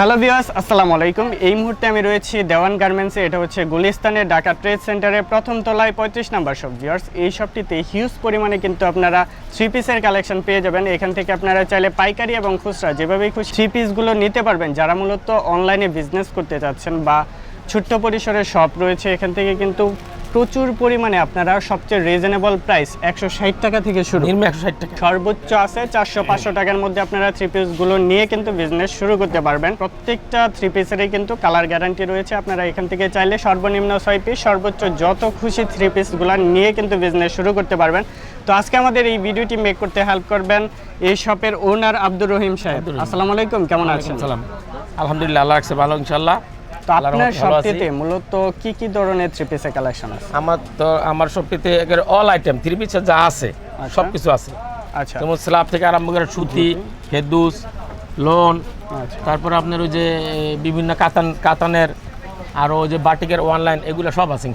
Hello ভিওয়াস আসসালামু আলাইকুম। এই মুহূর্তে আমি রয়েছি দেওয়ান গার্মেন্টসে এটা হচ্ছে গুলিস্তানের ঢাকা ট্রেড সেন্টারের প্রথম তলায় পঁয়ত্রিশ নাম্বার শপ ভিওয়ার্স এই শপটিতে হিউজ পরিমাণে কিন্তু আপনারা থ্রি পিসের কালেকশন পেয়ে যাবেন। এখান থেকে আপনারা চাইলে পাইকারি এবং খুচরা যেভাবেই খুশি থ্রি পিসগুলো নিতে পারবেন। যারা মূলত অনলাইনে বিজনেস করতে চাচ্ছেন বা ছোট্ট পরিসরের শপ রয়েছে। এখান থেকে কিন্তু প্রচুর পরিমাণে আপনারা সবচেয়ে রিজনেবল প্রাইস একশো ষাট টাকা থেকে শুরু। একশো ষাট টাকা। সর্বোচ্চ আছে চারশো পাঁচশো টাকার মধ্যে আপনারা থ্রি পিসগুলো নিয়ে কিন্তু বিজনেস শুরু করতে পারবেন। প্রত্যেকটা থ্রি পিসেরই কিন্তু কালার গ্যারান্টি রয়েছে। আপনারা এখান থেকে চাইলে সর্বনিম্ন ছয় পিস সর্বোচ্চ যত খুশি থ্রি পিসগুলো নিয়ে কিন্তু বিজনেস শুরু করতে পারবেন। তো আজকে আমাদের এই ভিডিওটি মেক করতে হেল্প করবেন এই শপের ওনার আব্দুর রহিম সাহেব। আসসালামু আলাইকুম কেমন আছেন? সালাম। আলহামদুলিল্লাহ আল্লাহ রাখছে ভালো ইনশাল্লাহ তো আপনার শপটিতে মূলত কি কি ধরনের থ্রি পিসের কালেকশন আছে? আমার তো আমার অল আইটেম থ্রি পিসের যা আছে সব কিছু আছে। আচ্ছা। যেমন স্ল্যাব থেকে আরম্ভ করে সুতি হেদুস লোন আচ্ছা। তারপরে আপনার ওই যে বিভিন্ন কাতান কাতানের আর ওই যে বাটিকের অনলাইন এগুলো সব আছে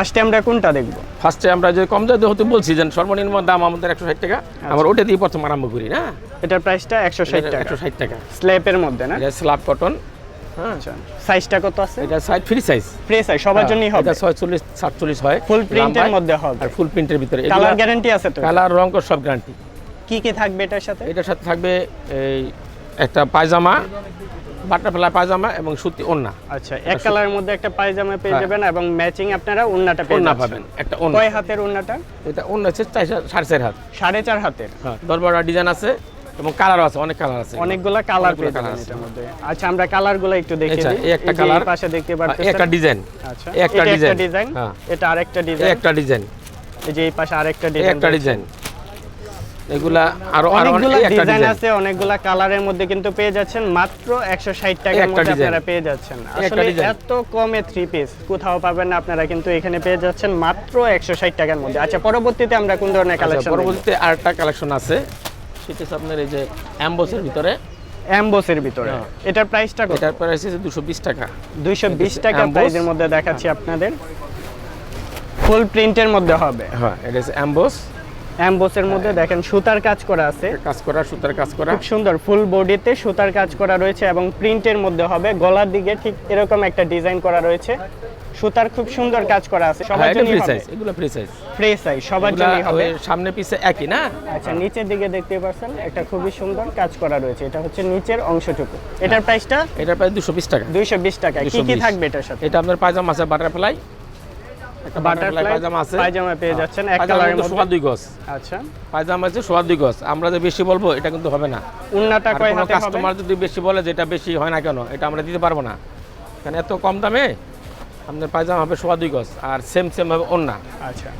ফার্স্টে আমরা কোনটা দেখব? ফার্স্টে আমরা যে কম দামে হতে বলছি যে সর্বনিম্ন দাম আমাদের একশো ষাট টাকা আমরা ওটা দিয়ে প্রথম আরম্ভ করি না? এটার প্রাইসটা একশো ষাট টাকা। একশো ষাট টাকা। স্ল্যাপের মধ্যে না? এটা স্ল্যাব কটন হ্যাঁ? আচ্ছা। সাইজটা কত আছে? এটা side free size free size সবার জন্যই হবে। এটা ছয়চল্লিশ সাতচল্লিশ হয় ফুল প্রিন্টের মধ্যে হবে। আর ফুল প্রিন্টের ভিতরে। কালার গ্যারান্টি আছে তো? কালার রং সব গ্যারান্টি কি কি থাকবে এটার সাথে? এটার সাথে থাকবে এই একটা পায়জামা বাটারফ্লাই পায়জামা এবং সুতি ওন্না। আচ্ছা এক কালারের মধ্যে একটা পায়জামা পেয়ে হ্যাঁ। যাবেন এবং ম্যাচিং আপনারা ওন্নাটা পেয়ে ওন্না যাবেন পাবেন একটা ওন্না। কয় হাতের ওন্নাটা? এটা ওন্না হচ্ছে সাড়ে চার হাত। সাড়ে চার হাতের। হ্যাঁ দরবারা ডিজাইন আছে এবং কালারও আছে অনেক কালার আছে। অনেকগুলা কালার পেয়ে যাবেন। এটার মধ্যে। আচ্ছা আমরা কালারগুলো একটু দেখে আচ্ছা, দিই। এই একটা এই পাশে দেখতে এই পাচ্ছেন একটা ডিজাইন। আচ্ছা একটা ডিজাইন। হ্যাঁ। এটা আরেকটা ডিজাইন? একটা ডিজাইন। এই যে এই পাশে আরেকটা ডিজাইন একটা ডিজাইন এগুলা আরও আরও ডিজাইন আছে অনেকগুলা কালারের মধ্যে কিন্তু পেয়ে যাচ্ছেন। মাত্র একশো ষাট টাকার মধ্যে আপনারা পেয়ে যাচ্ছেন। আসলে এত কমে থ্রি পিস কোথাও পাবেন না আপনারা কিন্তু এখানে পেয়ে যাচ্ছেন মাত্র একশো ষাট টাকার মধ্যে। আচ্ছা পরবর্তীতে আমরা কোন ধরনের আচ্ছা, কালেকশন পরবর্তীতে আরেকটা কালেকশন আছে। সেটা আপনার এই যে অ্যাম্বসের ভিতরে। অ্যাম্বোসের ভিতরে। হ্যাঁ। এটার প্রাইসটা কত? এটার প্রাইস দুশো বিশ টাকা। দুইশো বিশ এটা টাকা প্রাইসের মধ্যে দেখাচ্ছি আপনাদের। ফুল প্রিন্টের মধ্যে হবে। হ্যাঁ এটা অ্যাম্বস অ্যাম্বোসের মধ্যে দেখেন সুতার কাজ করা আছে। কাজ করা সুতার কাজ করা। খুব সুন্দর ফুল বডিতে সুতার কাজ করা রয়েছে এবং প্রিন্টের মধ্যে হবে গলার দিকে ঠিক এরকম একটা ডিজাইন করা রয়েছে। সুতার খুব সুন্দর কাজ করা আছে সবার হ্যাঁ জন্যই ফ্রি সাইজ এগুলো ফ্রি সাইজ ফ্রি সাইজ সবার জন্যই হবে। সামনে পিছে একই না? আচ্ছা নিচের দিকে দেখতে পাচ্ছেন একটা খুবই সুন্দর কাজ করা রয়েছে এটা হচ্ছে নিচের অংশটুকু। এটার প্রাইসটা এটার প্রাইস দুশো বিশ টাকা। দুইশো বিশ টাকা। কি কি থাকবে এটার সাথে? এটা আপনার পায়জামা আছে বাটারফ্লাই বাটারফ্লাই বাটারফ্লাই পায়জামা আছে। পায়জামা পেয়ে যাচ্ছেন এক কালারের মধ্যে। সোয়া দুই গজ। আচ্ছা। পায়জামা আছে সোয়া দুই গজ। আমরা যে বেশি বলব এটা কিন্তু হবে না। উন্নাটা কয় হাতে হবে? কাস্টমার যদি বেশি বলে যে বেশি হয় না কেন এটা আমরা দিতে পারব না। কারণ এত কম দামে আপনার পায়জামা হবে সোয়া দুই গজ আর সেম সেম হবে ওন্না আচ্ছা।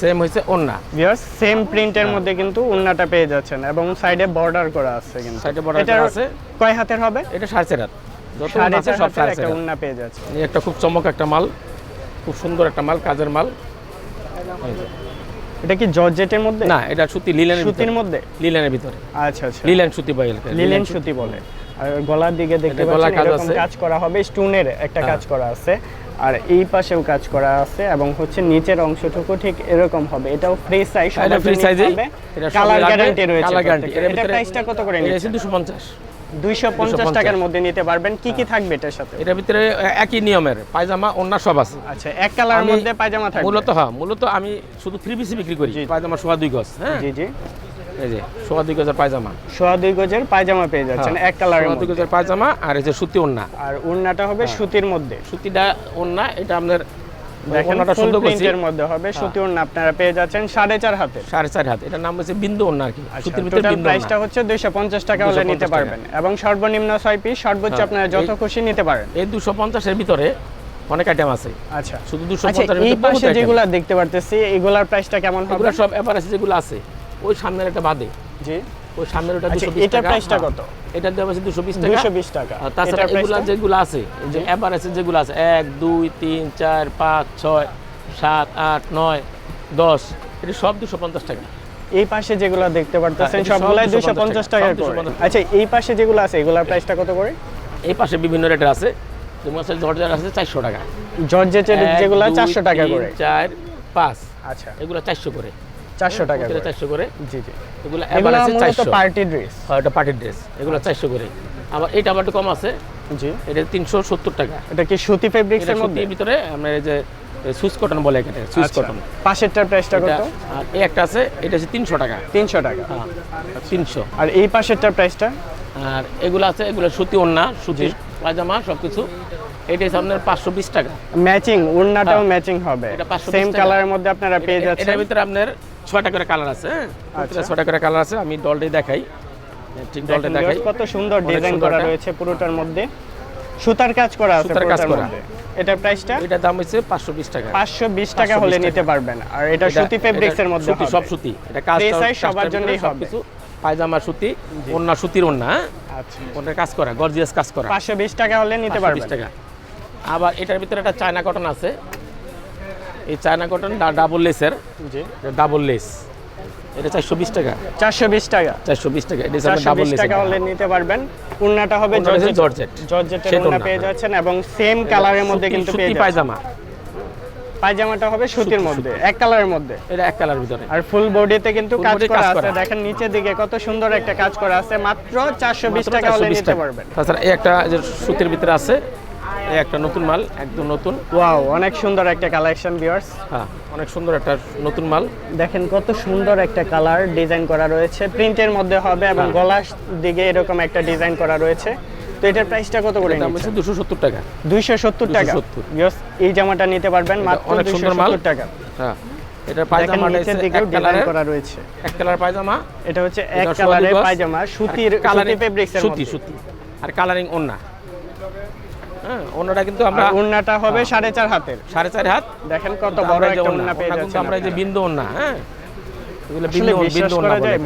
সেম হয়েছে ওন্না ভিউয়ার্স সেম প্রিন্টের মধ্যে কিন্তু পেয়ে যাচ্ছেন এবং সাইডে বর্ডার করা আছে কিন্তু। Side এ করা আছে। কয় হাতের হবে? এটা সাড়ে চার হাত। যত আছে সব সাড়ে একটা চার উন্না পেয়ে যাচ্ছে। এই একটা খুব চমক একটা মাল। খুব সুন্দর একটা মাল কাজের মাল। এটা কি জর্জেটের মধ্যে? না এটা সুতি লিলেনের সুতির মধ্যে? লিলেনের ভিতরে। আচ্ছা আচ্ছা। লিলেন সুতি বয়েল লিলেন সুতি বলে। আর গলার দিকে দেখতে পাচ্ছেন কাজ এরকম। কাজ করা হবে স্টোনের একটা হ্যাঁ। কাজ করা আছে। আর এই পাশেও কাজ করা আছে এবং হচ্ছে নিচের অংশটুকু ঠিক এরকম হবে। এটাও ফ্রি সাইজ এটা এই। এটা কালার গ্যারান্টি রয়েছে। প্রত্যেকটা। এর এটা প্রাইসটা কত করে নিচ্ছে দুশো পঞ্চাশ। 250 টাকার মধ্যে নিতে পারবেন। কি কি থাকবে এটার সাথে? এটার ভিতরে একই নিয়মের পায়জামা অন্য সব আছে। আচ্ছা এক কালারের মধ্যে পায়জামা থাকবে। মূলত হ্যাঁ মূলত আমি শুধু থ্রি পিসি বিক্রি করি। পায়জামা সোয়া দুই গজ হ্যাঁ? জি জি। এই যে সোয়া দুই গজের পায়জামা। সোয়া দুই গজের পায়জামা পেয়ে যাচ্ছেন হ্যাঁ, এক কালারের সোয়া দুই মধ্যে। গজের পায়জামা আর এই যে সুতি ওন্না আর উন্নাটা হবে হ্যাঁ। সুতির মধ্যে। সুতিটা ওন্না এটা আপনার দেখেন ওন্নাটা সুন্দর প্রিন্টের মধ্যে হবে সুতি উন্না আপনারা পেয়ে যাচ্ছেন সাড়ে চার হাতে সাড়ে চার হাত এটার নাম হচ্ছে বিন্দু ওন্না আর কি। সুতির ভিতরে বিন্দু প্রাইসটা হচ্ছে দুইশো পঞ্চাশ টাকা হলে নিতে পারবেন। এবং সর্বনিম্ন ছয় পিস সর্বোচ্চ হ্যাঁ, আপনারা যত খুশি নিতে পারেন। এই দুশো পঞ্চাশের ভিতরে অনেক আইটেম আছে। আচ্ছা। শুধু দুশো আচ্ছা পঞ্চাশের এই পাশে। যেগুলা দেখতে পারতেছি এগুলার প্রাইসটা কেমন হবে? এগুলো সব এভারেজ যেগুলো আছে ওই সামনের একটা বাদে। জি। ওই সামনের ওটা আচ্ছা, দুশো বিশ এটার টাকা। প্রাইসটা হ্যাঁ। কত? দাম আছে দুশো বিশ টাকা। দুইশো বিশ টাকা। তাছাড়া এগুলা যেগুলো আছে এই যে যেগুলো আছে এক দুই তিন চার পাঁচ ছয় সাত আট নয় দশ এটা সব দুশো পঞ্চাশ টাকা। এই পাশে যেগুলো দেখতে পারতেছেন হ্যাঁ, সবগুলাই 250 দুইশো পঞ্চাশ টাকা, করে। আচ্ছা এই পাশে যেগুলো আছে এগুলার প্রাইসটা কত করে? এই পাশে বিভিন্ন রেটের আছে। যেমন আছে জর্জার আছে চারশো টাকা। জর্জেটের এক, যেগুলো দুই, চারশো টাকা করে। চার পাঁচ আচ্ছা। এগুলো চারশো করে। চারশো টাকা করে। করে? জি জি। এগুলো এবার চারশো। পার্টি ড্রেস এটা পার্টির ড্রেস এগুলো চারশো করে। আবার এটা আবার একটু কম আছে। জি। এটা তিনশো সত্তর টাকা। এটা কি সুতি ফেব্রিক্স এর মধ্যে? ভিতরে আমরা এই যে সুইচ কটন বলে এখানে আচ্ছা। কটন পাশেরটার প্রাইসটা কত? আর এই একটা আছে এটা হচ্ছে তিনশো টাকা। তিনশো টাকা। হ্যাঁ তিনশো। আর এই পাশেরটার প্রাইসটা আর এগুলো আছে এগুলো সুতি ওন্না সুতি পায়জামা সব কিছু এটা হচ্ছে আপনার পাঁচশো বিশ টাকা। ম্যাচিং ওড়নাটাও হ্যাঁ। ম্যাচিং হবে। এটা 520 সেম। কালারের মধ্যে আপনারা পেয়ে যাচ্ছেন। এটার ভিতরে আপনার ছয়টা করে কালার আছে হ্যাঁ? আচ্ছা। ছয়টা করে কালার আছে আমি ডলটাই দেখাই। ঠিক ডলটা দেখাই। কত সুন্দর ডিজাইন করা রয়েছে পুরোটার মধ্যে। সুতার কাজ করা আছে সুতার কাজ করা। এটার প্রাইসটা এটার দাম হচ্ছে পাঁচশো বিশ টাকা। পাঁচশো বিশ টাকা হলে নিতে পারবেন। আর এটা এটা- সুতি ফেব্রিক্স এর মধ্যে সুতি সব সুতি। এটা কাজ Free সবার জন্যই হবে। কিছু। পায়জামা সুতি ওন্না সুতির ওন্না হ্যাঁ? আচ্ছা। ওটার কাজ করা গর্জিয়াস কাজ করা। পাঁচশো বিশ টাকা হলে নিতে পারবেন 520 পারবেন। টাকা। আবার এটার ভিতরে একটা চায়না কটন আছে। এই চায়না কটন ডাবল লেসের জি। ডাবল লেস এটা চারশো বিশ টাকা। চারশো বিশ টাকা। চারশো বিশ টাকা। এটা চারশো ডাবল লেস টাকা হলে নিতে পারবেন। উন্নাটা হবে জর্জেট। জর্জেট। জর্জেটের উন্না পেয়ে। যাচ্ছেন এবং সেম কালারের মধ্যে কিন্তু পেয়ে যাচ্ছেন। পায়জামা। পায়জামাটা হবে সুতির মধ্যে এক কালারের মধ্যে। এটা এক কালার ভিতরে। আর ফুল বডিতে কিন্তু কাজ করা আছে। দেখেন নিচের দিকে কত সুন্দর একটা কাজ করা আছে। মাত্র চারশো বিশ মাত্র টাকা হলে 420 নিতে পারবেন। তাছাড়া এই একটা যে সুতির ভিতরে আছে এই একটা নতুন মাল একদম নতুন। ওয়াও অনেক সুন্দর একটা কালেকশন ভিউয়ার্স হ্যাঁ অনেক সুন্দর একটা নতুন মাল। দেখেন কত সুন্দর একটা কালার ডিজাইন করা রয়েছে। প্রিন্টের মধ্যে হবে এবং হ্যাঁ। গলার দিকে এরকম একটা ডিজাইন করা রয়েছে। তো এটার প্রাইসটা কত করে দাম হচ্ছে দুশো সত্তর টাকা। দুইশো সত্তর টাকা। 270 Viewers, এই জামাটা নিতে পারবেন মাত্র অনেক দুইশো সুন্দর মাল। সত্তর টাকা। হ্যাঁ এটা দেখেন পায়জামাটা নিচের দিকেও এক ডিজাইন করা রয়েছে। এক কালার পায়জামা। এটা হচ্ছে এক গজ, পায়জামা সুতির সুতি কালারিং ফেব্রিক্স এর সুতি মধ্যে। সুতি। আর কালারিং ওন্না হ্যাঁ ওন্নাটা কিন্তু আমরা আর ওড়নাটা হবে সাড়ে চার হাতের। সাড়ে চার হাত? দেখেন কত বড় একটা ওড়না পেয়ে যাচ্ছেন আমরা যে বিন্দু ওন্না হ্যাঁ?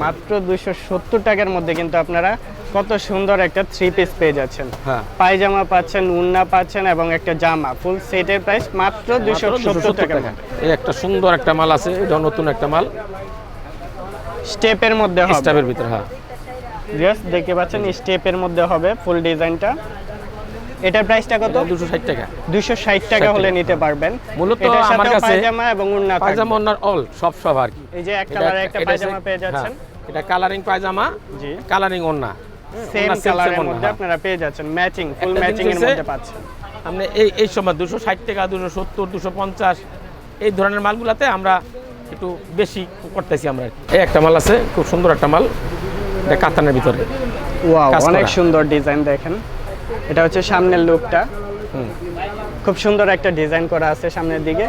মাত্র দুইশো সত্তর টাকার মধ্যে কিন্তু আপনারা কত সুন্দর একটা থ্রি পিস পেয়ে যাচ্ছেন। হ্যাঁ। পায়জামা পাচ্ছেন উন্না পাচ্ছেন এবং একটা জামা ফুল সেটের প্রাইস মাত্র দুইশো সত্তর টাকা। এই একটা সুন্দর একটা মাল আছে এটা নতুন একটা মাল। স্টেপের মধ্যে হবে। স্টাফের ভিতরে হ্যাঁ। দেখতে পাচ্ছেন স্টেপের মধ্যে হবে ফুল ডিজাইনটা এটার প্রাইসটা কত? দুশো ষাট টাকা। দুইশো ষাট টাকা হলে নিতে পারবেন। মূলত আমার কাছে পায়জামা এবং থাকবে। পায়জামা ওনার অল সব সব আর কি। এই যে এক এটা কালারের একটা পায়জামা পেয়ে যাচ্ছেন। হ্যাঁ, এটা কালারিং পায়জামা জি। কালারিং ওন্না সেম কালারের মধ্যে হ্যাঁ। আপনারা পেয়ে যাচ্ছেন ম্যাচিং ফুল ম্যাচিং এর মধ্যে পাচ্ছেন। আপনি এই এই সময় দুশো ষাট টাকা দুশো সত্তর দুশো পঞ্চাশ এই ধরনের মালগুলাতে আমরা একটু বেশি করতেছি আমরা এই একটা মাল আছে খুব সুন্দর একটা মাল। এটা কাতানের ভিতরে। ওয়াও অনেক সুন্দর ডিজাইন দেখেন। এটা হচ্ছে সামনের লুকটা। খুব সুন্দর একটা ডিজাইন করা আছে সামনের দিকে।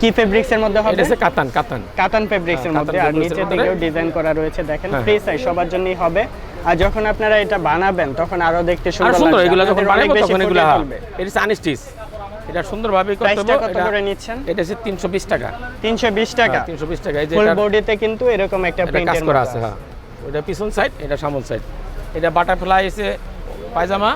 কি ফেব্রিক্স এর মধ্যে হবে? এটা কাতান কাতান। কাতান ফেব্রিক্স এর হ্যাঁ, মধ্যে। আর নিচের দিকেও ডিজাইন করা রয়েছে দেখেন হ্যাঁ, ফ্রি সাইজ সবার জন্যই হবে। আর যখন আপনারা এটা বানাবেন তখন আরও দেখতে সুন্দর সুন্দর এগুলো যখন আপনাদের অনেক বানাবো বেশি তখন এগুলো হ্যাঁ, এটা হচ্ছে আনস্টিচ এটা সুন্দরভাবে করতে হবে। কত করে নিচ্ছেন? এটা হচ্ছে তিনশো বিশ টাকা। তিনশো বিশ টাকা? তিনশো বিশ টাকা। এই যে ফুল বডিতে কিন্তু এরকম একটা প্রিন্টের করা আছে হ্যাঁ। ওটা পিছন সাইড এটা সামন সাইড এটা বাটারফ্লাই এসে পায়জামা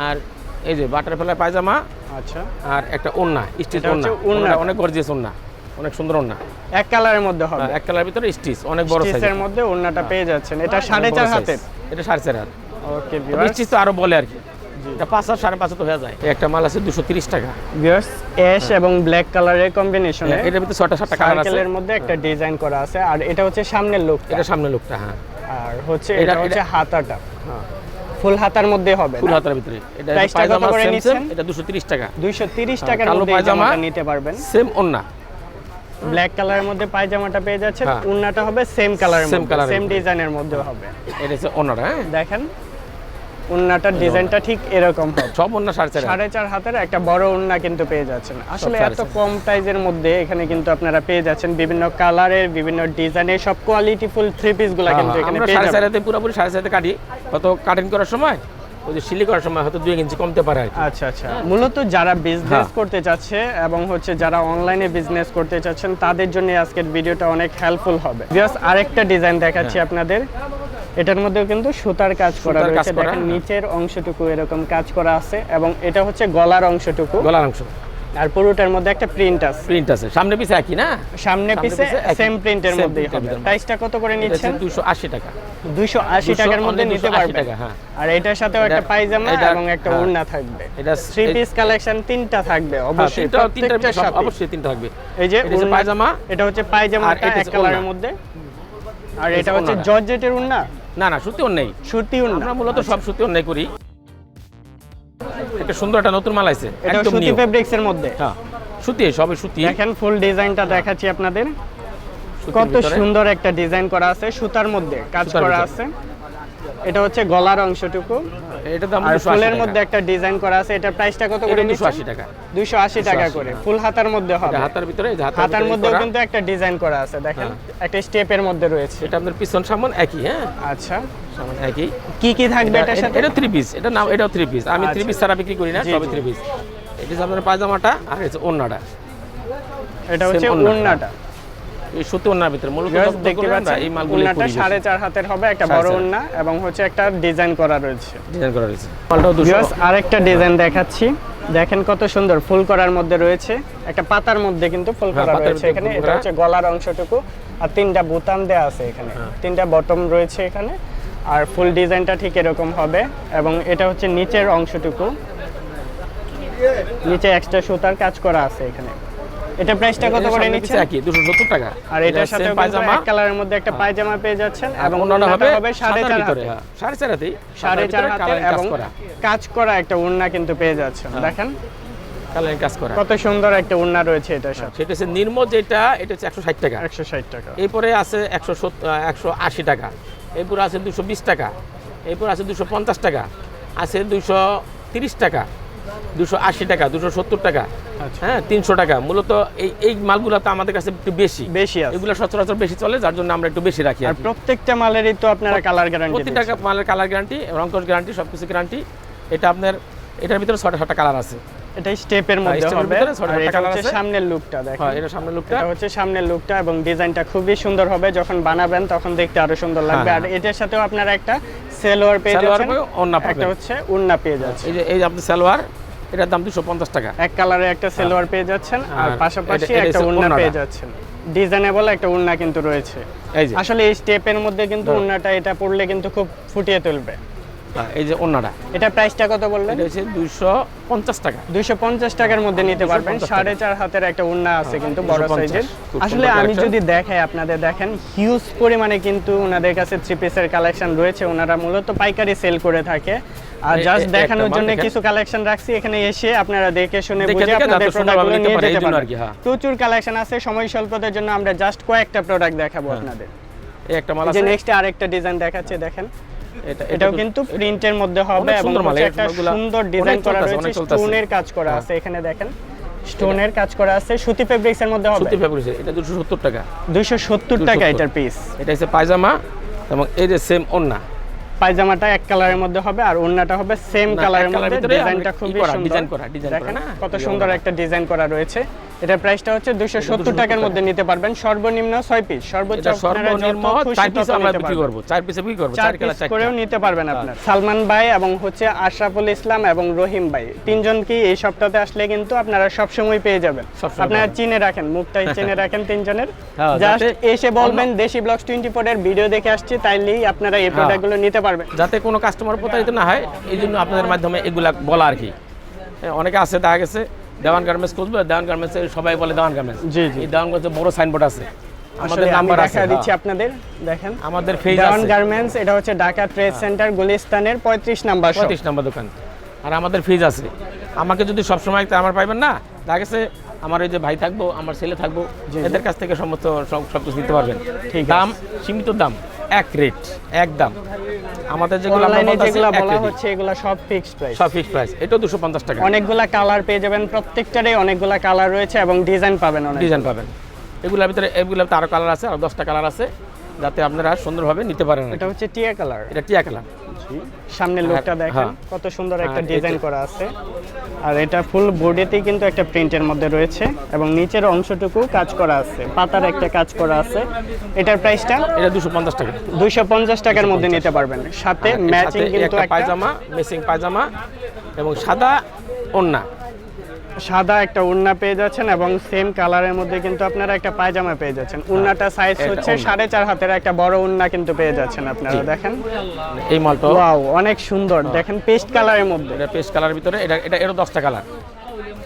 আর এই যে বাটারফ্লাই পায়জামা আচ্ছা। আর একটা ওন্না স্টিচ ওন্না। ওন্না অনেক গর্জিয়াস ওন্না অনেক সুন্দর ওন্না এক কালারের মধ্যে হবে। এক কালার ভিতরে স্টিচ অনেক বড় সাইজ স্টিচের মধ্যে ওড়নাটা পেয়ে যাচ্ছেন। এটা সাড়ে চার হাতের। এটা সাড়ে চার হাত। ওকে স্টিচ তো আরও বলে আর কি। এটা পাঁচ হাত সাড়ে পাঁচ হাত হয়ে যায়। একটা মাল আছে দুশো তিরিশ টাকা। ভিউয়ার্স অ্যাশ এবং ব্ল্যাক কালারের কম্বিনেশনে এটার ভিতরে ছটা সাতটা কালার আছে। সার্কেলের মধ্যে একটা ডিজাইন করা আছে। আর এটা হচ্ছে সামনের লুক এটা সামনে লোকটা হ্যাঁ। আর হচ্ছে এটা- হচ্ছে হাতাটা। ফুল হাতার মধ্যে হবে ফুল হাতার ভিতরে। এটা পায়জামা সেম সেম এটা দুশো তিরিশ টাকা। দুইশো তিরিশ টাকার মধ্যে পায়জামা। জামাটা নিতে পারবেন। সেম ওন্না ব্ল্যাক কালারের মধ্যে পায়জামাটা পেয়ে যাচ্ছেন ওন্নাটা হবে সেম কালারের মধ্যে সেম ডিজাইনের মধ্যে। হবে। এটা হচ্ছে ওন্নাটা হ্যাঁ। দেখেন। উন্নাটার ডিজাইনটা ঠিক এরকম সব ওন্না সাড়ে চার সাড়ে চার হাতের একটা বড় উন্না কিন্তু পেয়ে যাচ্ছেন। আসলে এত কম প্রাইজের মধ্যে এখানে কিন্তু আপনারা পেয়ে যাচ্ছেন বিভিন্ন কালারের বিভিন্ন ডিজাইনের সব কোয়ালিটিফুল থ্রি পিসগুলা কিন্তু হ্যাঁ, এখানে পেয়ে সাড়ে যাবেন। পুরোপুরি সাড়ে চারাতে কাটি। হয়তো কাটিং করার সময় ওই যে সিলি করার সময় হয়তো দুই ইঞ্চি কমতে পারে আচ্ছা আচ্ছা। মূলত যারা বিজনেস হ্যাঁ। করতে চাচ্ছে এবং হচ্ছে যারা অনলাইনে বিজনেস করতে চাচ্ছেন তাদের জন্য আজকের ভিডিওটা অনেক হেল্পফুল হবে। জাস্ট আরেকটা ডিজাইন দেখাচ্ছি আপনাদের। এটার মধ্যেও কিন্তু সুতার কাজ করা রয়েছে। দেখেন হ্যাঁ। নিচের অংশটুকু এরকম কাজ করা আছে এবং এটা হচ্ছে গলার অংশটুকু। গলার অংশ। আর পুরোটার মধ্যে একটা প্রিন্ট আছে। প্রিন্ট আছে। সামনে পিছে একই না? সামনে পিছে সেম প্রিন্টের মধ্যেই হবে। প্রাইসটা কত করে নিচ্ছেন হচ্ছে দুশো আশি টাকা। 280 টাকার মধ্যে নিতে 280 পারবেন। হ্যাঁ। আর এটার সাথেও একটা পায়জামা এবং একটা হ্যাঁ। ওড়না থাকবে। এটা থ্রি পিস কালেকশন তিনটা থাকবে অবশ্যই তিনটা তিনটা অবশ্যই তিনটা থাকবে। এই যে এটা পায়জামা এটা হচ্ছে পায়জামাটা এটা এক কালারের মধ্যে। আর এটা এটা হচ্ছে জর্জেটের ওড়না? না না সুতি অন্যায় সুতি অন্যায় আমরা মূলত সব সুতি অন্যায় করি। একটা সুন্দর একটা নতুন মাল আছে একদম সুতি ফেব্রিক্স এর মধ্যে। হ্যাঁ সুতি সবই সুতি। দেখেন ফুল ডিজাইনটা দেখাচ্ছি আপনাদের। কত সুন্দর একটা ডিজাইন করা আছে সুতার মধ্যে কাজ করা আছে। এটা হচ্ছে গলার অংশটুকু। এটা দাম আর ফুলের মধ্যে একটা ডিজাইন করা আছে এটা প্রাইসটা কত করে এটা নিচ্ছেন 280 টাকা। 280 টাকা করে ফুল হাতার মধ্যে হবে। এটা হাতার ভিতরে এই হাতার মধ্যেও কিন্তু একটা ডিজাইন করা আছে দেখেন। হ্যাঁ। একটা স্টেপের মধ্যে রয়েছে। এটা আপনার পিছন সামন একই হ্যাঁ? আচ্ছা। সামন একই। কি কি থাকবে এটা- এটা- সাথে? এটা থ্রি পিস এটা নাম এটাও থ্রি পিস আমি থ্রি আচ্ছা। পিস ছাড়া বিক্রি করি না সবই জি। থ্রি পিস এটা আপনার পায়জামাটা আর হচ্ছে ওড়নাটা। এটা হচ্ছে এই সুতি ওড়নার ভিতরে। মূলত দেখতে পাচ্ছেন। এই মালগুলো সাড়ে চার হাতের হবে একটা বড়। ওড়না এবং হচ্ছে একটা ডিজাইন করা রয়েছে। ডিজাইন করা রয়েছে। মালটাও আরেকটা ডিজাইন দেখাচ্ছি। দেখেন কত সুন্দর ফুল করার মধ্যে রয়েছে। একটা পাতার মধ্যে কিন্তু ফুল হ্যাঁ, করা রয়েছে এখানে। এটা হচ্ছে গলার অংশটুকু আর তিনটা বোতাম দেওয়া আছে এখানে। হ্যাঁ। তিনটা বটম রয়েছে এখানে। আর ফুল ডিজাইনটা ঠিক এরকম হবে এবং এটা হচ্ছে নিচের অংশটুকু। নিচে এক্সট্রা সুতার কাজ করা আছে এখানে। এটা প্রাইসটা কত করে সামনে নিচ্ছে একই দুশো সত্তর টাকা। আর এটা এটার সাথে পায়জামা। এক কালারের মধ্যে একটা পায়জামা পেয়ে যাচ্ছেন এবং ওড়নাটা হবে হবে সাড়ে সাড়ে চার ভিতরে হাতে হ্যাঁ সাড়ে চার হাতেই। সাড়ে চার হাতে কাজ এবং করা। কাজ করা একটা ওড়না কিন্তু পেয়ে যাচ্ছেন। হ্যাঁ। দেখেন। কালারিং কাজ করা। কত সুন্দর একটা ওড়না রয়েছে এটার সাথে। সেটা হচ্ছে নির্মল যেটা এটা হচ্ছে একশো ষাট টাকা। একশো ষাট টাকা। এরপরে আছে একশো একশো আশি টাকা। এরপরে আছে দুশো বিশ টাকা। এরপর আছে দুশো পঞ্চাশ টাকা। আছে দুশো তিরিশ টাকা। দুশো আশি টাকা দুশো সত্তর টাকা। আচ্ছা। হ্যাঁ তিনশো টাকা। মূলত এই এই মালগুলো তো আমাদের কাছে একটু বেশি। বেশি আছে। এগুলো সচরাচর বেশি চলে যার জন্য আমরা একটু বেশি রাখি আর প্রত্যেকটা মালেরই তো আপনারা কালার গ্যারান্টি প্রতিটা মালের কালার গ্যারান্টি রংকশ গ্যারান্টি সবকিছু গ্যারান্টি এটা আপনার এটার ভিতরে ছটা সাতটা কালার আছে। এটা স্টেপের মধ্যে হবে। আর এটা হচ্ছে সামনের লুকটা দেখেন। হ্যাঁ এটা সামনের লুকটা এটা হচ্ছে সামনের লুকটা এবং ডিজাইনটা খুবই সুন্দর হবে। যখন বানাবেন তখন দেখতে আরও সুন্দর লাগবে। আর হ্যাঁ। এটার সাথেও আপনারা একটা সেলোয়ার পেয়ে যাচ্ছেন। পাবেন। হচ্ছে পেয়ে যাচ্ছে এই যে এই আপনি সালোয়ার এটার দাম দুশো পঞ্চাশ টাকা। এক কালারে একটা সেলোয়ার পেয়ে যাচ্ছেন আর আর পাশাপাশি একটা হচ্ছে পেয়ে যাচ্ছেন। ডিজাইনেবল একটা ওড়না কিন্তু রয়েছে। আসলে এই স্টেপের মধ্যে কিন্তু ধরো। এটা পড়লে কিন্তু খুব ফুটিয়ে তুলবে। হ্যাঁ, এই যে এটা প্রাইসটা কত বললেন? এটা হচ্ছে দুইশো পঞ্চাশ টাকা। দুইশো পঞ্চাশ টাকার মধ্যে নিতে পারবেন। 250 সাড়ে চার হাতের একটা আছে কিন্তু বড় সাইজের। আসলে আমি যদি দেখাই আপনাদের দেখেন হিউজ পরিমাণে কিন্তু ওনাদের কাছে থ্রি পিসের কালেকশন রয়েছে। ওনারা মূলত পাইকারি সেল করে থাকে। আর জাস্ট দেখানোর জন্য কিছু কালেকশন রাখছি। এখানে এসে আপনারা দেখে শুনে বুঝে আপনাদের প্রোডাক্টগুলো নিয়ে যেতে পারবেন। কি, হ্যাঁ। প্রচুর কালেকশন আছে। সময় স্বল্পতার জন্য আমরা জাস্ট কয়েকটা প্রোডাক্ট দেখাবো আপনাদের। এই একটা মাল আছে। নেক্সট আরেকটা ডিজাইন দেখাচ্ছে দেখেন। এটাও কিন্তু প্রিন্টের মধ্যে হবে এবং একটা সুন্দর ডিজাইন করা রয়েছে স্টোনের কাজ করা হ্যাঁ। আছে এখানে দেখেন। স্টোনের কাজ করা আছে সুতি ফেব্রিক্স এর মধ্যে হবে। সুতি ফেব্রিক এটা দুশো সত্তর টাকা। 270 টাকা এটার পিস এটা হচ্ছে পায়জামা এবং এই যে সেম ওড়না। পায়জামাটা এক কালারের মধ্যে হবে আর ওড়নাটা হবে সেম কালারের মধ্যে। ডিজাইনটা খুবই সুন্দর। design করা, design করা। কত সুন্দর একটা ডিজাইন করা রয়েছে। এটার প্রাইসটা হচ্ছে 270 টাকার মধ্যে নিতে পারবেন। সর্বনিম্ন 6 পিস সর্বোচ্চ এটা সর্বনিম্ন খুশি চার পিস আমরা বিক্রি। করব। চার পিসে বিক্রি করব চার চার পিস কালার চারটা করেও নিতে পারবেন আপনার। সালমান ভাই এবং হচ্ছে আশরাফুল ইসলাম এবং রহিম ভাই তিনজনকে এই সপ্তাহে আসলে কিন্তু আপনারা সব সময় পেয়ে যাবেন। আপনারা চিনে রাখেন মুখটাই চিনে রাখেন তিনজনের। হ্যাঁ, জাস্ট এসে বলবেন দেশি ব্লগস টোয়েন্টি ফোর এর ভিডিও দেখে আসছি তাইলেই আপনারা এই প্রোডাক্টগুলো নিতে পারবেন। যাতে কোনো কাস্টমার প্রতারিত না হয় এই জন্য আপনাদের মাধ্যমে এগুলা বলা আর কি। হ্যাঁ, অনেকে আছে দেখা গেছে। দেওয়ান গার্মেন্টস খুঁজবে দেওয়ান গার্মেন্টস সবাই বলে দেওয়ান গার্মেন্টস। জি, জি। এই দেওয়ান গার্মেন্টস বড় সাইনবোর্ড আছে। আমাদের নাম্বার আছে। দিচ্ছি হ্যাঁ। আপনাদের দেখেন। আমাদের ফেজ দেওয়ান গার্মেন্টস এটা হচ্ছে ঢাকা ট্রেড সেন্টার গুলিস্তানের পঁয়ত্রিশ নাম্বার শপ পঁয়ত্রিশ নম্বর দোকান। আর আমাদের ফিজ আছে। আমাকে যদি সবসময় একটা আমার পাইবেন না দেখা গেছে আমার ওই যে ভাই থাকব আমার ছেলে থাকব এদের কাছ থেকে সমস্ত সব কিছু নিতে পারবেন। ঠিক দাম সীমিত দাম এক রেট এক দাম। আমাদের যেগুলো অনলাইনে যেগুলো বলা হচ্ছে এগুলো সব ফিক্সড প্রাইস সব ফিক্স প্রাইস এটা দুশো পঞ্চাশ টাকা। অনেকগুলা কালার পেয়ে যাবেন প্রত্যেকটারই অনেকগুলা কালার রয়েছে এবং ডিজাইন পাবেন অনেক ডিজাইন পাবেন। এগুলোর ভিতরে এগুলোর ভিতরে আরও কালার আছে আর দশটা কালার আছে। যাতে আপনারা সুন্দরভাবে নিতে পারেন এটা হচ্ছে টিয়া কালার। এটা টিয়া কালার। সামনের লুকটা দেখেন হ্যাঁ। কত সুন্দর একটা ডিজাইন করা আছে। আর এটা ফুল বডিতেই কিন্তু একটা প্রিন্টের মধ্যে রয়েছে এবং নিচের অংশটুকু কাজ করা আছে। পাতার একটা কাজ করা আছে। এটার প্রাইসটা? এটা দুশো পঞ্চাশ টাকা। দুইশো পঞ্চাশ টাকার মধ্যে নিতে পারবেন। সাথে ম্যাচিং কিন্তু একটা একটা পায়জামা মেসিং পায়জামা এবং সাদা ওন্না সাদা একটা উন্না পেয়ে যাচ্ছেন এবং সেম কালারের মধ্যে কিন্তু আপনারা একটা পায়জামা পেয়ে যাচ্ছেন। উন্নাটা সাইজ হচ্ছে সাড়ে চার হাতের একটা বড় উন্না কিন্তু পেয়ে যাচ্ছেন আপনারা দেখেন। এই মালটা ওয়াও অনেক সুন্দর। দেখেন পেস্ট কালারের মধ্যে। এটা পেস্ট কালার ভিতরে এটা এটা এরও দশটা কালার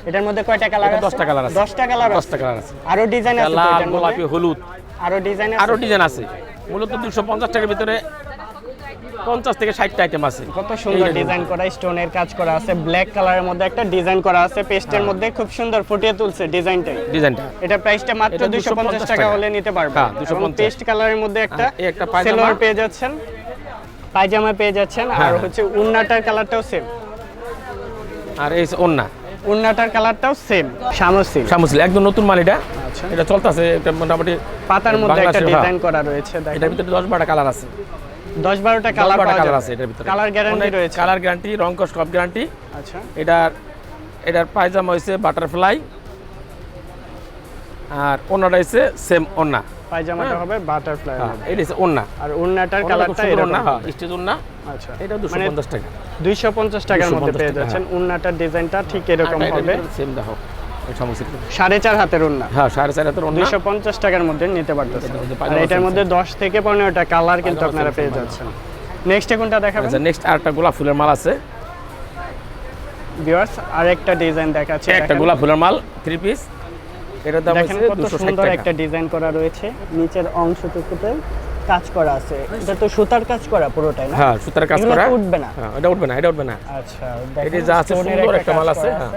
এটার মধ্যে কয়টা কালার আছে? 10টা colour আছে। দশটা কালার আছে। দশটা কালার আছে। আরও ডিজাইন আছে লাল গোলাপি হলুদ। আরও ডিজাইন আরও ডিজাইন আছে। মূলত দুশো পঞ্চাশ টাকার ভিতরে পঞ্চাশ থেকে ষাটটা আইটেম আছে। কত সুন্দর ডিজাইন করা স্টোনের কাজ করা আছে ব্ল্যাক কালারের মধ্যে একটা ডিজাইন করা আছে পেস্টের মধ্যে খুব সুন্দর ফুটিয়ে তুলছে ডিজাইনটাই ডিজাইনটা এটা প্রাইসটা মাত্র এটা 250 250 টাকা। হলে নিতে পারবেন হ্যাঁ, 250 পেস্ট কালারের মধ্যে একটা হ্যাঁ, এই একটা পায়জামা। পেয়ে যাচ্ছেন। পায়জামা পেয়ে যাচ্ছেন আর হ্যাঁ। হচ্ছে উন্নাটার কালারটাও সেম আর এই যে ওন্না। উন্নাটার কালারটাও সেম সামসিল শামুসিল একদম নতুন মাল এটা। আচ্ছা। এটা চলতেছে এটা মোটামুটি পাতার মধ্যে একটা ডিজাইন হ্যাঁ। করা রয়েছে এটার ভিতরে দশ বারোটা কালার আছে। 10 12টা দশ কালার কালার আছে এটার ভিতরে। কালার গ্যারান্টি রয়েছে। কালার গ্যারান্টি রং কস সব গ্যারান্টি আচ্ছা। এটার এটার পায়জামা হয়েছে বাটারফ্লাই আর ওনাটা হচ্ছে সেম ওন্না পায়জামাটা হ্যাঁ। হবে বাটারফ্লাই হ্যাঁ এটা হচ্ছে ওন্না আর ওন্নাটা কালারটা এরকম। হ্যাঁ স্টেজ ওন্না আচ্ছা। এটা দুশো মানে পঞ্চাশ টাকা। 250 টাকার মধ্যে পেয়ে যাচ্ছেন। উন্নাটার ডিজাইনটা ঠিক এরকম হবে। সেম দেখো। সাড়ে চার হাতের উন্না হ্যাঁ সাড়ে চার হাতের ওন্না পঞ্চাশ টাকার মধ্যে নিতে পারতেছেন আর এটার মধ্যে দশ থেকে পনেরোটা কালার কিন্তু আপনারা পেয়ে যাচ্ছেন। নেক্সটে কোনটা দেখাবেন? আচ্ছা নেক্সট আরেকটা গোলাপ ফুলের মাল আছে। ভিউয়ার্স আরেকটা ডিজাইন দেখাচ্ছে একটা গোলাপ ফুলের মাল থ্রি পিস এটার দাম হচ্ছে কত দুশো ষাট সুন্দর টাকা। একটা ডিজাইন করা রয়েছে। নিচের অংশটুকুতে কাজ করা আছে। এটা তো সুতার কাজ করা পুরোটাই না? হ্যাঁ সুতার কাজ করা। উঠবে না। হ্যাঁ এটা উঠবে না এটা উঠবে না। আচ্ছা এটা যা আছে সুন্দর একটা মাল আছে, হ্যাঁ।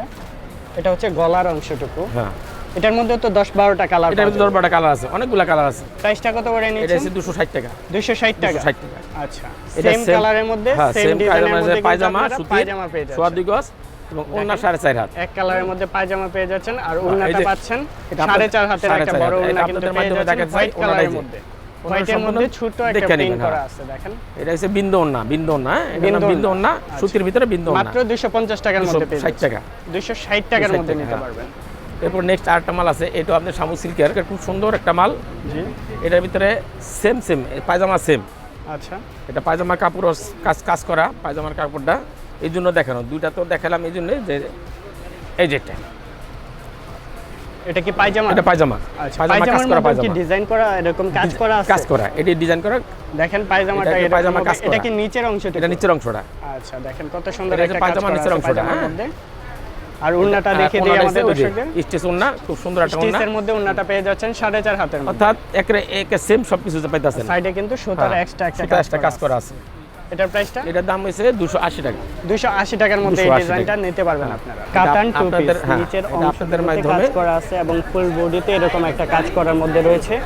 এটা হচ্ছে গলার অংশটুকু। হ্যাঁ। এটার মধ্যে তো দশ বারোটা কালার এটার ভিতরে দশ বারোটা কালার আছে অনেকগুলা কালার আছে। প্রাইসটা কত করে এটা হচ্ছে দুশো ষাট টাকা। দুইশো ষাট টাকা। ষাট টাকা। আচ্ছা। সেম কালারের মধ্যে হ্যাঁ সেম সেম ডিজাইনের পায়জামা মধ্যে পায়জামা সুতির পায়জামা পেয়ে যাচ্ছেন। গজ এবং চার হাত। এক কালারের মধ্যে পায়জামা পেয়ে যাচ্ছেন আর এই উন্নাটা পাচ্ছেন এটা আপনার- সাড়ে চার হাতের সাড়ে একটা বড় হাত। কিন্তু পেয়ে যাচ্ছেন হোয়াইট কালারের মধ্যে। হোয়াইটের মধ্যে ছোট একটা প্রিন্ট করা হ্যাঁ। আছে দেখেন। এটা হচ্ছে বিন্দু না না এটা বিন্দু ওড়না। না সুতির ভিতরে বিন্দু না মাত্র দুইশো পঞ্চাশ টাকার মধ্যে পেয়ে ষাট টাকা দুইশো ষাট টাকার মধ্যে নিতে হ্যাঁ। পারবেন। এরপর নেক্সট আরেকটা মাল আছে এটা আপনার শামু সিল্কের। এটা খুব সুন্দর একটা মাল। জি। এটার ভিতরে সেম সেম পায়জামা সেম আচ্ছা। এটা পায়জামার কাপড় কাজ কাজ করা পায়জামার কাপড়টা। এই জন্য দেখানো দুইটা তো দেখালাম এই জন্য যে এই যেটা এটা কি পায়জামা? এটা পায়জামা। আচ্ছা পায়জামা কাজ করা মধ্যে কি ডিজাইন করা এরকম কাজ করা আছে? কাজ করা এটি ডিজাইন করা। দেখেন পায়জামাটা এটা পায়জামা কাজ করা? এটা কি নিচের অংশটা? এটা নিচের অংশটা। আচ্ছা দেখেন কত সুন্দর একটা কাজ পায়জামার নিচের অংশটা, হ্যাঁ। আর উন্নাটা দেখে দিই আমাদের দর্শকদের। স্টেজ ওন্না খুব সুন্দর একটা স্টিচের মধ্যে উন্নাটা পেয়ে যাচ্ছেন সাড়ে চার হাতের মধ্যে। অর্থাৎ একে সেম সব কিছু পাইতেছেন। সাইডে কিন্তু সুতার এক্সট্রা একটা সেটা কাজ করা আছে। এটার প্রাইসটা এটার দাম হয়েছে দুশো আশি টাকা। দুইশো আশি টাকার মধ্যে এই ডিজাইনটা নিতে পারবেন আপনারা। এটা কাতান টু পিস হ্যাঁ, নিচের আপনাদের কাজ করা আছে এবং ফুল বডিতে এরকম একটা কাজ করার মধ্যে রয়েছে।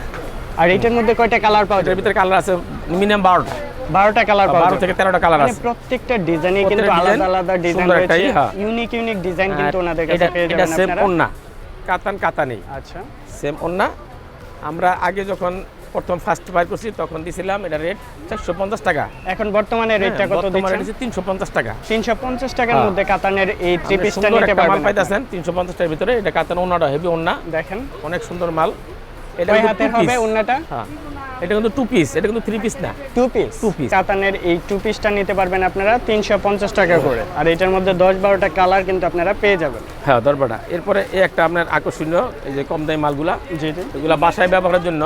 আর এটার মধ্যে কয়টা কালার পাওয়া যাবে? ভিতরে কালার আছে মিনিমাম বারোটা। বারোটা কালার পাওয়া বারো যাবে। থেকে তেরোটা কালার মানে আছে। প্রত্যেকটা ডিজাইনে কিন্তু আলাদা আলাদা ডিজাইন রয়েছে। হ্যাঁ। ইউনিক ইউনিক ডিজাইন কিন্তু ওনাদের কাছে এটা- পেয়ে এটা সেম আপনারা। ওন্না কাতান কাতানি। আচ্ছা। সেম ওন্না আমরা আগে যখন প্রথম ফার্স্ট বাই করছি তখন দিছিলাম এটা রেট চারশো পঞ্চাশ টাকা। এখন বর্তমানে রেটটা কত দিচ্ছেন? তিনশো পঞ্চাশ টাকা। তিনশো পঞ্চাশ টাকার হ্যাঁ। মধ্যে কাতানের এই থ্রি পিসটা নিতে পারবেন। পাইতেছেন তিনশো পঞ্চাশ টাকার ভিতরে এটা কাতান ওন্নাটা হেভি ওন্না দেখেন। অনেক সুন্দর মাল। এটা two হবে। উন্নাটা হ্যাঁ। এটা কিন্তু টু পিস এটা কিন্তু থ্রি পিস না। Two piece Two piece। কাতানের এই টু পিসটা নিতে পারবেন আপনারা তিনশো পঞ্চাশ টাকা করে। আর এটার মধ্যে দশ বারোটা কালার কিন্তু আপনারা পেয়ে যাবেন। হ্যাঁ দরবারটা এরপরে এই একটা আপনার আকর্ষণীয় এই যে কম দামি মালগুলা। জি। এগুলা বাসায় ব্যবহারের জন্য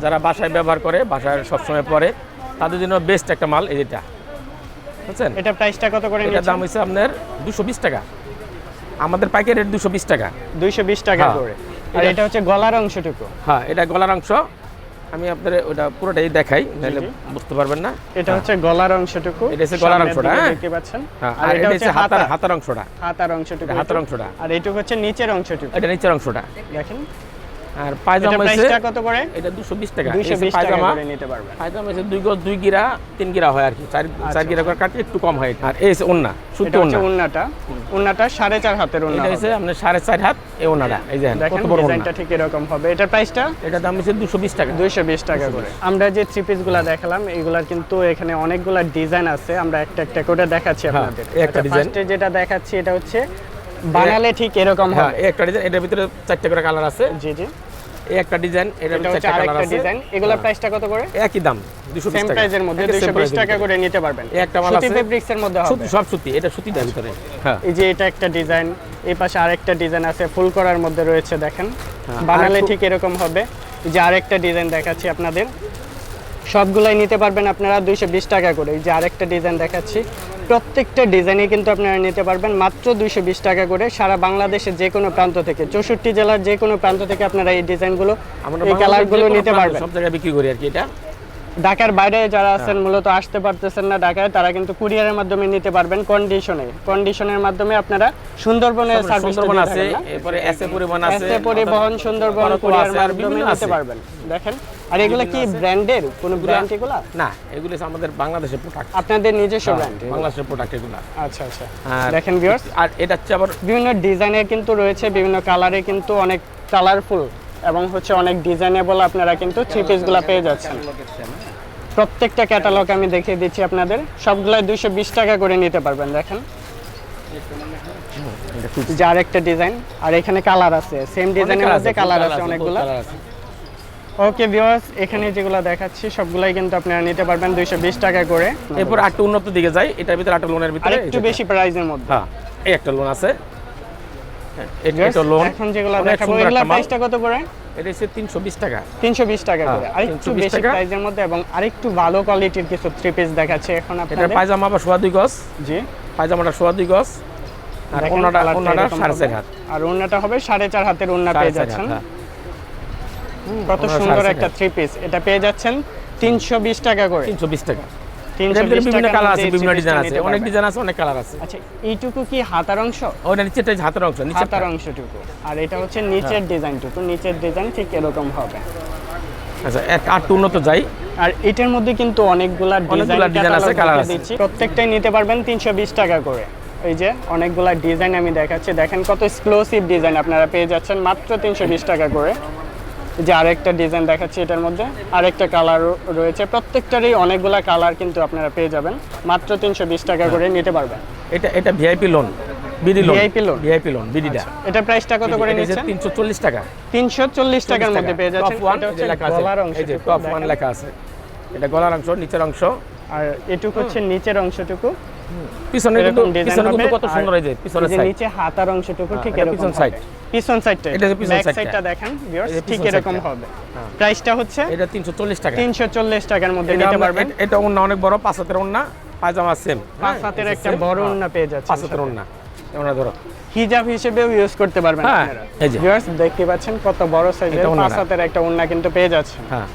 যারা বাসায় ব্যবহার করে বাসায় সবসময় পরে তাদের জন্য বেস্ট একটা মাল এই যেটা। বুঝছেন? এটা প্রাইসটা কত করে এটার দাম হচ্ছে আপনার দুশো বিশ টাকা। আমাদের পাইকারি রেট দুশো বিশ টাকা। দুইশো বিশ টাকা হ্যাঁ। করে। আর এটা- এটা হচ্ছে গলার অংশটুকু। হ্যাঁ এটা গলার অংশ। আমি আপনার ওটা পুরোটাই দেখাই নাহলে বুঝতে পারবেন না। এটা হচ্ছে গলার অংশটুকু। এটা হচ্ছে গলার অংশটা, হ্যাঁ? দেখতে পাচ্ছেন। হ্যাঁ, আর এটা হচ্ছে হাতার হাতার অংশটা। হাতার অংশটুকু। এটা হাতার অংশটা। আর এইটুকু হচ্ছে নিচের অংশটুকু। এটা নিচের অংশটা। দেখেন। আর পায়জামা প্রাইসটা কত করে? এটা দুশো বিশ টাকা। করে নিতে পারবেন। পায়জামা হচ্ছে দুই গজ দুই গিরা তিন গিরা হয় আর কি। চার চার গিরা করে কাটলে একটু কম হয় আর এই হচ্ছে ওন্না সুতি ওন্না হাতের এটা আপনার হাত এই ওন্নাটা এই যে কত বড় ঠিক এরকম হবে। এটার প্রাইসটা এটা দাম হচ্ছে দুশো বিশ টাকা। দুইশো বিশ টাকা করে। আমরা যে থ্রি পিসগুলো দেখালাম এগুলার কিন্তু এখানে অনেকগুলা ডিজাইন আছে। আমরা একটা একটা করে দেখাচ্ছি হ্যাঁ, আপনাদের। একটা design। ফার্স্টে যেটা দেখাচ্ছি এটা হচ্ছে বানালে ঠিক এরকম হয় একটা ডিজাইন এটার ভিতরে চারটে করে কালার আছে। জি জি। এই একটা ডিজাইন এটা হচ্ছে আরেকটা ডিজাইন। এগুলোর প্রাইসটা কত করে? একই দাম দুশো সেম প্রাইজের মধ্যে 220 টাকা করে নিতে পারবেন। এই একটা মাল সুতি ফেব্রিক্স এর মধ্যে হবে। সব সুতি এটা সুতিটার ভিতরে হ্যাঁ। এই যে এটা একটা ডিজাইন এই পাশে আরেকটা ডিজাইন আছে ফুল করার মধ্যে রয়েছে দেখেন। হ্যাঁ, বানালে ঠিক এরকম হবে। যে আরেকটা ডিজাইন দেখাচ্ছি আপনাদের। সবগুলাই নিতে পারবেন আপনারা দুইশো বিশ টাকা করে। এই যে আরেকটা ডিজাইন দেখাচ্ছি। প্রত্যেকটা ডিজাইনে কিন্তু আপনারা নিতে পারবেন মাত্র দুইশো বিশ টাকা করে সারা বাংলাদেশের যে কোনো প্রান্ত থেকে। চৌষট্টি জেলার যে কোনো প্রান্ত থেকে আপনারা এই ডিজাইনগুলো এই কালারগুলো নিতে পারবেন। সব জায়গায় বিক্রি করি আর কি এটা? ঢাকার বাইরে যারা হ্যাঁ। আছেন মূলত আসতে পারতেছেন না ঢাকায় তারা কিন্তু কুরিয়ারের মাধ্যমে নিতে পারবেন কন্ডিশনে কন্ডিশনের মাধ্যমে আপনারা সুন্দরবনে সার্ভিস সুন্দরবন আছে এরপরে এসে পরিবহন আছে এসে পরিবহন সুন্দরবন কুরিয়ার মাধ্যমে নিতে পারবেন। দেখেন। আর এগুলো কি ব্র্যান্ডের কোন ব্র্যান্ড এগুলা? না এগুলো আমাদের বাংলাদেশের প্রোডাক্ট আপনাদের নিজস্ব ব্র্যান্ড বাংলাদেশের প্রোডাক্ট এগুলো। আচ্ছা আচ্ছা। দেখেন ভিউয়ার্স আর এটা হচ্ছে আবার বিভিন্ন ডিজাইনের কিন্তু রয়েছে বিভিন্ন কালারে কিন্তু অনেক কালারফুল এবং হচ্ছে অনেক ডিজাইনেবল আপনারা কিন্তু থ্রি পিসগুলো পেয়ে যাচ্ছেন। প্রত্যেকটা ক্যাটালগ আমি দেখিয়ে দিচ্ছি আপনাদের। সবগুলাই দুইশো বিশ টাকা করে নিতে পারবেন দেখেন। যে আরেকটা ডিজাইন আর এখানে কালার আছে সেম ডিজাইনের মধ্যে কালার আছে অনেকগুলো। ওকে ভিউয়ার্স এখানে যেগুলো দেখাচ্ছি সবগুলাই কিন্তু আপনারা নিতে পারবেন দুইশো বিশ টাকা করে। এরপর আরেকটু উন্নত দিকে যাই এটার ভিতরে একটা লোনের ভিতরে আরেকটু বেশি প্রাইসের মধ্যে। হ্যাঁ এই একটা লোন আছে। হ্যাঁ, এটা একটা লোন এখন যেগুলো দেখাবো এগুলোর প্রাইসটা কত করে? এটা হচ্ছে তিনশো বিশ টাকা। তিনশো বিশ টাকা হ্যাঁ, করে। আরেকটু 320 বেশি টাকা। প্রাইসের মধ্যে এবং আরেকটু ভালো কোয়ালিটির কিছু থ্রি পিস দেখাচ্ছে এখন আপনাদের। পায়জামা বা সোয়া দুই গজ। জি। পায়জামাটা সোয়া দুই গজ। আর ওনাটা ওনাটা এরকম সাড়ে হবে। চার হাত। আর ওন্নাটা হবে সাড়ে চার হাতের ওন্না পেয়ে যাচ্ছেন। হ্যাঁ। কত সুন্দর একটা থ্রি পিস এটা পেয়ে যাচ্ছেন তিনশো বিশ টাকা করে। তিনশো বিশ টাকা। এটার বিভিন্ন কালার মধ্যে আছে বিভিন্ন ডিজাইন আছে। অনেক ডিজাইন আছে অনেক কালার আছে। আচ্ছা এইটুকু কি হাতার অংশ? ওইটা নিচেটা হাতের অংশ হাতার অংশটুকু। আর এটা হচ্ছে নিচের হ্যাঁ। ডিজাইনটুকু নিচের ডিজাইন ঠিক এরকম হবে। আচ্ছা এক আট উন্নত যাই। আর এটার মধ্যে কিন্তু অনেকগুলা অনেকগুলা ডিজাইন আছে, colour আছে। প্রত্যেকটাই নিতে পারবেন তিনশো বিশ টাকা করে। এই যে অনেকগুলা ডিজাইন আমি দেখাচ্ছি। দেখেন কত এক্সক্লুসিভ ডিজাইন আপনারা পেয়ে যাচ্ছেন। মাত্র তিনশো বিশ টাকা করে। যে আরেকটা ডিজাইন দেখাচ্ছি এটার মধ্যে আরেকটা কালার রয়েছে। প্রত্যেকটারই অনেকগুলা কালার কিন্তু আপনারা পেয়ে যাবেন। মাত্র তিনশো বিশ টাকা করে নিতে পারবেন। এটা এটা VIP loan BD loan? VIP loan বিডিটা এটা প্রাইসটা কত করে নিচ্ছেন? টাকা। তিনশো চল্লিশ টাকার মধ্যে পেয়ে যাচ্ছেন। এটা হচ্ছে গলার অংশ এই যে টপ ওয়ান লেখা আছে। এটা গলার অংশ নিচের অংশ। আর এটুকু হচ্ছে নিচের অংশটুকু। পিছনে কিন্তু পিছনে কিন্তু কত সুন্দর এই যে পিছনের সাইড নিচে হাতার অংশটুকু ঠিক এরকম পিছন হবে। পিছন সাইডটা এটা হচ্ছে পিছন ব্যাক side টা। সাইডটা দেখেন viewers, ঠিক এরকম হবে। হ্যাঁ। প্রাইসটা হচ্ছে এটা তিনশো চল্লিশ টাকা। তিনশো চল্লিশ টাকার মধ্যে নিতে পারবেন। এটা- এটা ওন্না অনেক বড় পাঁচ হাতের ওন্না পায়জামা সেম পাঁচ হাতের একটা বড় ওন্না পেয়ে যাচ্ছে পাঁচ হাতের ওন্না। ওন্না ধরো। হিজাব হিসেবেও ইউজ করতে পারবেন হ্যাঁ, আপনারা। ভিউয়ার্স দেখতে পাচ্ছেন কত বড় সাইজের। পাঁচ হাতের একটা ওন্না কিন্তু পেয়ে যাচ্ছেন। হ্যাঁ।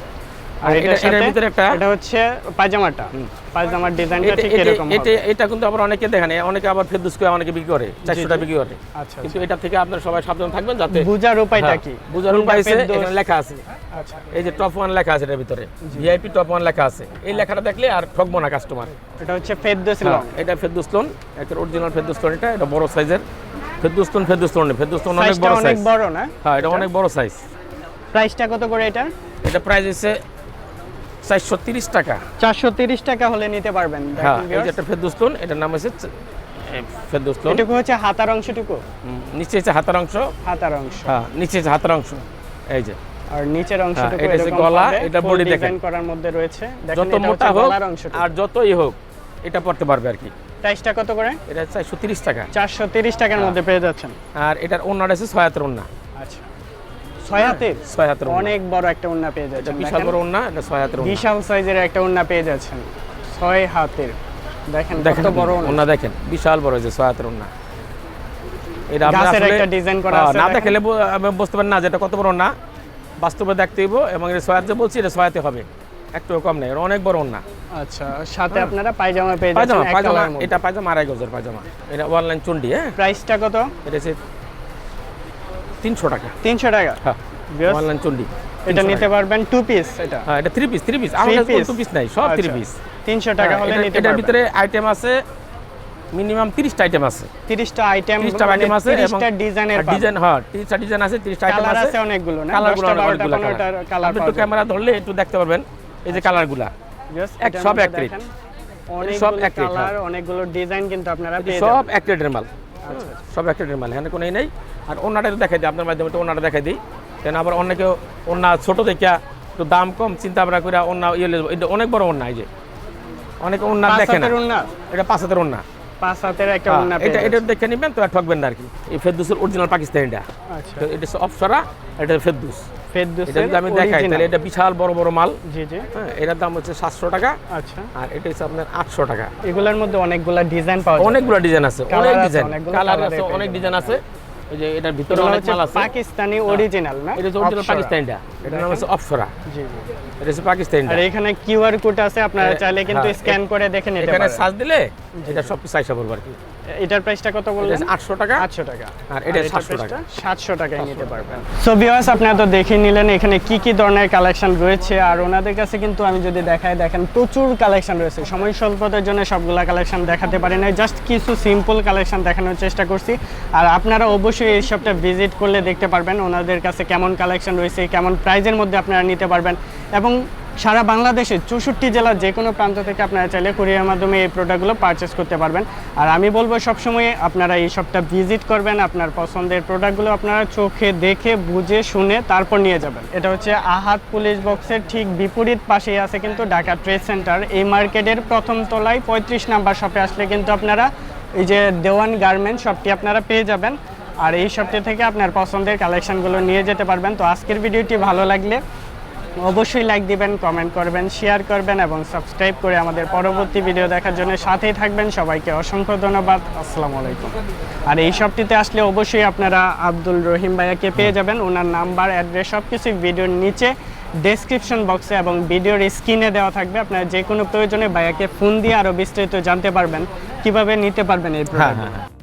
আর আর এটার এটা- ভিতরে একটা এটা হচ্ছে পায়জামাটা। পায়জামার ডিজাইনটা এটা- ঠিক এরকম এটা এটা কিন্তু আবার অনেকে দেখেন অনেকে আবার ফেরদুস করে অনেকে বিক্রি করে চারশো টাকা বিক্রি করে। আচ্ছা কিন্তু এটা থেকে আপনারা সবাই সাবধান থাকবেন যাতে বুজার উপায়টা হ্যাঁ, কি? বুঝার উপায় আছে এখানে লেখা আছে। আচ্ছা। এই যে টপ ওয়ান লেখা আছে এটার ভিতরে। ভিআইপি টপ ওয়ান লেখা আছে। এই লেখাটা দেখলে আর ঠকবো না কাস্টমার এটা হচ্ছে ফেরদৌস লং এটা ফেরদুস লোন একটা অরিজিনাল ফেরদুস লোন এটা এটা বড় সাইজের ফেরদুস লোন ফেরদুস লোন ফেরদুস লোন অনেক বড় অনেক সাইজ বড় না? হ্যাঁ এটা অনেক বড় সাইজ প্রাইসটা কত করে এটা? এটা প্রাইস হচ্ছে চারশো তিরিশ টাকা। চারশো তিরিশ টাকা হলে নিতে পারবেন হ্যাঁ এই যে একটা ফেরদুস এটার নাম হচ্ছে চ- এ, ফেরদুস লোন এটুকু হচ্ছে হাতার অংশটুকু? নিচে হচ্ছে হাতের অংশ। হাতার অংশ। হ্যাঁ নিচে হচ্ছে হাতের অংশ। এই যে। আর নিচের অংশটুকু এটা হচ্ছে গলা, এটা body দেখেন। করার মধ্যে রয়েছে। যত মোটা হোক আর যতই হোক এটা পড়তে পারবে আর কি। প্রাইসটা কত করে? এটা চারশো তিরিশ টাকা। চারশো তিরিশ টাকার হ্যাঁ। মধ্যে পেয়ে যাচ্ছেন। আর এটার ওনাটা আছে ছয় হাতের ওন্না আচ্ছা। ছয় হাতের ছয় হাতের অনেক বড় একটা উন্না পেয়ে যাচ্ছেন বিশাল বড় ওন্না এটা ছয় হাতের বিশাল সাইজের একটা উন্না পেয়ে যাচ্ছেন ছয় হাতের। দেখেন কত বড় ওন্না দেখেন বিশাল বড় যে ছয় হাতের ওন্না এটা আপনি একটা ডিজাইন করা হ্যাঁ, আছে না দেখলে বুঝতে পারেন না যে এটা কত বড় না বাস্তবে দেখতে হইব এবং এটা ছয় হাতে বলছি এটা ছয় হাতে হবে। একটু কম নেই অনেক বড় ওন্না আচ্ছা সাথে আপনারা পায়জামা পেয়ে যাচ্ছেন পায়জামা পায়জামা এটা পায়জামা আড়াই গজের পায়জামা। এটা অনলাইন চন্ডি হ্যাঁ প্রাইসটা কত? এটা তিনশো টাকা। তিনশো টাকা? হ্যাঁ। অনলাইন চন্ডি এটা নিতে পারবেন টু পিস এটা। হ্যাঁ এটা থ্রি পিস থ্রি পিস আমার কাছে টু পিস নাই সব থ্রি আচ্ছা। পিস তিনশো টাকা হলে নিতে এটার ভিতরে আইটেম আছে মিনিমাম তিরিশটা আইটেম আছে। তিরিশটা আইটেম তিরিশটা আইটেম আছে এবং ডিজাইনের ডিজাইন হ্যাঁ তিরিশটা ডিজাইন আছে তিরিশটা আইটেম আছে। আছে অনেকগুলো না? কালারগুলো অনেকগুলো কালার আপনি একটু ক্যামেরা ধরলে একটু দেখতে পারবেন এই যে কালারগুলা এক সব এক rate। সব এক কালার অনেকগুলো ডিজাইন কিন্তু আপনারা পেয়ে সব এক রেটের মাল। সব এক রেটের মাল এখানে কোনো নেই। আর ওনাটা দেখাই দিই আপনার মাধ্যমে তো ওনাটা দেখাই দিই। কেন আবার অনেকে অন্য ছোট থেকে একটু দাম কম চিন্তা ভাবনা করে অন্য ইয়ে। এটা অনেক বড় অন্য এই যে। অনেক অন্য দেখে না। এটা পাঁচ হাতের অন্য পাঁচ হাতের একটা ওড়না এটা এটা দেখে নিবেন তো আর ঠকবেন না আর কি। এই ফেরদুসের অরিজিনাল পাকিস্তানিটা এটা। অপসরা এটা ফেরদুস। এটা আমি দেখাই তাহলে এটা বিশাল বড় বড় মাল। জি জি। হ্যাঁ এটার দাম হচ্ছে সাতশো টাকা। আচ্ছা। আর এটা হচ্ছে আপনার আটশো টাকা। এগুলোর মধ্যে অনেকগুলা ডিজাইন পাওয়া অনেকগুলো ডিজাইন আছে অনেক আছে, ডিজাইন। কালার আছে অনেক ডিজাইন আছে। এই যে এটার ভিতরে অনেক মাল আছে। পাকিস্তানি অরিজিনাল না? এটা অরিজিনাল। পাকিস্তানিটা। এটার নাম হচ্ছে অপসরা। জি জি। এটা হচ্ছে পাকিস্তানিটা। আর এখানে কিউআর কোড আছে আপনারা চাইলে কিন্তু হ্যাঁ, স্ক্যান করে দেখে নিতে এখানে সার্চ দিলে এটা সব কিছু আইসা বলব আর কি। এটার প্রাইসটা কত বললেন? হচ্ছে আটশো টাকা। আটশো টাকা। আর এটা 700 টাকা। সাতশো টাকায় নিতে পারবেন। সো ভিওয়ার্স আপনারা তো দেখে নিলেন এখানে কি কি ধরনের কালেকশন রয়েছে? আর ওনাদের কাছে কিন্তু আমি যদি দেখাই দেখেন প্রচুর কালেকশন রয়েছে। সময় স্বল্পতার জন্য সবগুলা কালেকশন দেখাতে পারি না জাস্ট কিছু সিম্পল কালেকশন দেখানোর চেষ্টা করছি। আর আপনারা অবশ্যই এই শপটা ভিজিট করলে দেখতে পারবেন ওনাদের কাছে কেমন কালেকশন রয়েছে কেমন প্রাইজের মধ্যে আপনারা নিতে পারবেন। এবং সারা বাংলাদেশে চৌষট্টি জেলার যে কোনো প্রান্ত থেকে আপনারা চাইলে কুরিয়ার মাধ্যমে এই প্রোডাক্টগুলো পারচেস করতে পারবেন। আর আমি বলব সবসময় আপনারা এই শপটা ভিজিট করবেন, আপনার পছন্দের প্রোডাক্টগুলো আপনারা চোখে দেখে, বুঝে, শুনে তারপর নিয়ে যাবেন। এটা হচ্ছে আহাত পুলিশ বক্সের ঠিক বিপরীত পাশেই আছে কিন্তু ঢাকা ট্রেড সেন্টার এই মার্কেটের প্রথম তলায় পঁয়ত্রিশ নাম্বার শপে আসলে কিন্তু আপনারা এই যে দেওয়ান গার্মেন্ট শপটি আপনারা পেয়ে যাবেন। আর এই শপটি থেকে আপনার পছন্দের কালেকশনগুলো নিয়ে যেতে পারবেন। তো আজকের ভিডিওটি ভালো লাগলে অবশ্যই লাইক দিবেন কমেন্ট করবেন শেয়ার করবেন এবং সাবস্ক্রাইব করে আমাদের পরবর্তী ভিডিও দেখার জন্য সাথেই থাকবেন। সবাইকে অসংখ্য ধন্যবাদ। আসসালামু আলাইকুম। আর এই শপটিতে আসলে অবশ্যই আপনারা আব্দুল রহিম ভাইয়াকে পেয়ে যাবেন। ওনার নাম্বার অ্যাড্রেস সব কিছু ভিডিওর নিচে ডেসক্রিপশন বক্সে এবং ভিডিওর স্ক্রিনে দেওয়া থাকবে। আপনারা যে কোনো প্রয়োজনে ভাইয়াকে ফোন দিয়ে আরও বিস্তারিত জানতে পারবেন। কীভাবে নিতে পারবেন এই হ্যাঁ প্রোডাক্ট হ্যাঁ হ্যাঁ।